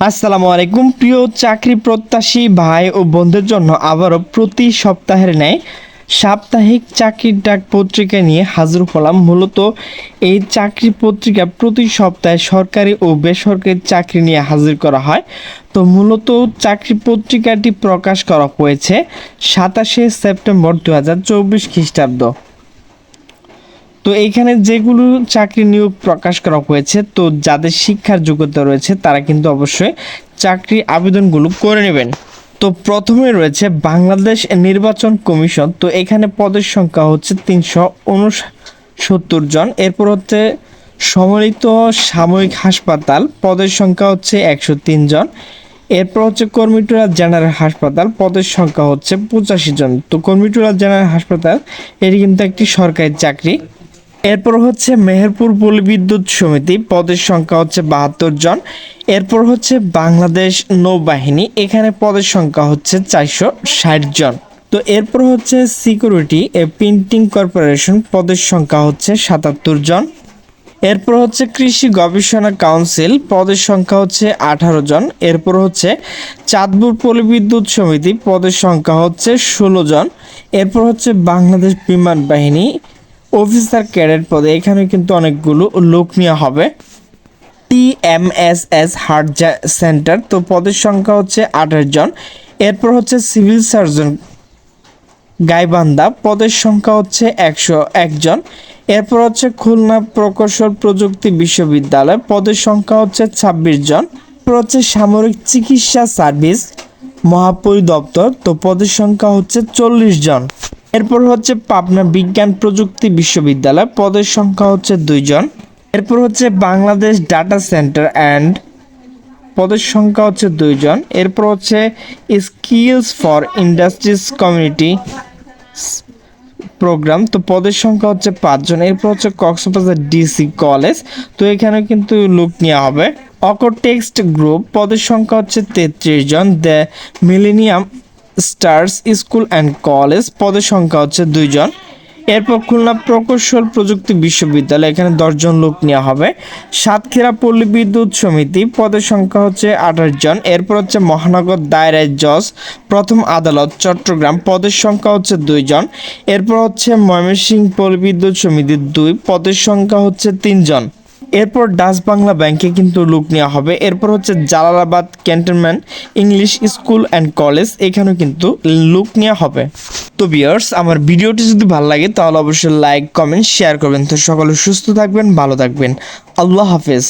আসসালামু আলাইকুম। প্রিয় চাকরি প্রত্যাশী ভাই ও বন্ধুদের জন্য আবারও প্রতি সপ্তাহের ন্যায় সাপ্তাহিক চাকরির ডাক পত্রিকা নিয়ে হাজির হলাম। মূলত এই চাকরি পত্রিকা প্রতি সপ্তাহে সরকারি ও বেসরকারি চাকরি নিয়ে হাজির করা হয়। তো মূলত চাকরি পত্রিকাটি প্রকাশ করা হয়েছে সাতাশে সেপ্টেম্বর দু হাজার চব্বিশ খ্রিস্টাব্দ। তো এইখানে যেগুলো চাকরি নিয়োগ প্রকাশ করা হয়েছে, তো যাদের শিক্ষার যোগ্যতা রয়েছে, তারা কিন্তু অবশ্যই চাকরি আবেদনগুলো করে নেবেন। তো প্রথমে রয়েছে বাংলাদেশ নির্বাচন কমিশন, তো এখানে পদের সংখ্যা হচ্ছে তিনশো উনসত্তর জন। এরপর হচ্ছে সম্মিলিত সাময়িক হাসপাতাল, পদের সংখ্যা হচ্ছে একশো তিন জন। এরপর হচ্ছে কর্মীটোলা জেনারেল হাসপাতাল, পদের সংখ্যা হচ্ছে পঁচাশি জন। তো কর্মীটোলা জেনারেল হাসপাতাল, এটি কিন্তু একটি সরকারি চাকরি। এরপর হচ্ছে মেহেরপুর পল্লী বিদ্যুৎ সমিতি, পদের সংখ্যা হচ্ছে বাহাত্তর জন। এরপর হচ্ছে বাংলাদেশ নৌবাহিনী, এখানে পদের সংখ্যা হচ্ছে চারশো ষাট জন। তো এরপর হচ্ছে সিকিউরিটি এ প্রিন্টিং কর্পোরেশন, পদের সংখ্যা হচ্ছে সাতাত্তর জন। এরপর হচ্ছে কৃষি গবেষণা কাউন্সিল, পদের সংখ্যা হচ্ছে আঠারো জন। এরপর হচ্ছে চাঁদপুর পল্লীবিদ্যুৎ সমিতি, পদের সংখ্যা হচ্ছে ষোলো জন। এরপর হচ্ছে বাংলাদেশ বিমান বাহিনী অফিসার ক্যাডেট পদে এখানে কিন্তু অনেকগুলো লোক নেওয়া হবে। টিএমএসএস হার্ট সেন্টার, তো পদের সংখ্যা হচ্ছে আঠাশ জন। এরপর হচ্ছে সিভিল সার্জন গাইবান্ধা, পদের সংখ্যা হচ্ছে একশো একজন এরপর হচ্ছে খুলনা প্রকৌশল প্রযুক্তি বিশ্ববিদ্যালয়, পদের সংখ্যা হচ্ছে ছাব্বিশ জন। এরপর হচ্ছে সামরিক চিকিৎসা সার্ভিস মহাপরিদপ্তর, তো পদের সংখ্যা হচ্ছে চল্লিশ জন। এরপর হচ্ছে পাবনা বিজ্ঞান প্রযুক্তি বিশ্ববিদ্যালয়, পদের সংখ্যা হচ্ছে দুইজন। এরপর হচ্ছে বাংলাদেশ ডাটা সেন্টার অ্যান্ড পদের সংখ্যা হচ্ছে দুইজন। এরপর হচ্ছে skills for industries community programme তো পদের সংখ্যা হচ্ছে পাঁচজন। এরপর হচ্ছে কক্সবাজার ডিসি কলেজ তো এখানে কিন্তু লুক নেওয়া হবে। অকর টেক্সট গ্রুপ পদের সংখ্যা হচ্ছে তেত্রিশ জন। The millennium stars school and college পদের সংখ্যা হচ্ছে দুইজন। এরপর খুলনা প্রকৌশল প্রযুক্তি বিশ্ববিদ্যালয় এখানে দশজন লোক নেওয়া হবে। সাতক্ষীরা পল্লী বিদ্যুৎ সমিতি পদের সংখ্যা হচ্ছে আঠাশ জন। এরপর হচ্ছে মহানগর দায়রায় জজ, প্রথম আদালত, চট্টগ্রাম পদের সংখ্যা হচ্ছে দুইজন। এরপর হচ্ছে ময়মনসিংহ পল্লী বিদ্যুৎ সমিতির দুই, পদের সংখ্যা হচ্ছে তিনজন। এরপর ডাচ বাংলা ব্যাংকে কিন্তু লুক নেওয়া হবে। এরপর হচ্ছে Jalalabad cantonment, English school and college এখানেও কিন্তু লুক নেওয়া হবে। তো বিয়ার্স আমার ভিডিওটি যদি ভালো লাগে, তাহলে অবশ্যই লাইক কমেন্ট শেয়ার করবেন। তো সকলে সুস্থ থাকবেন, ভালো থাকবেন। আল্লাহ হাফেজ।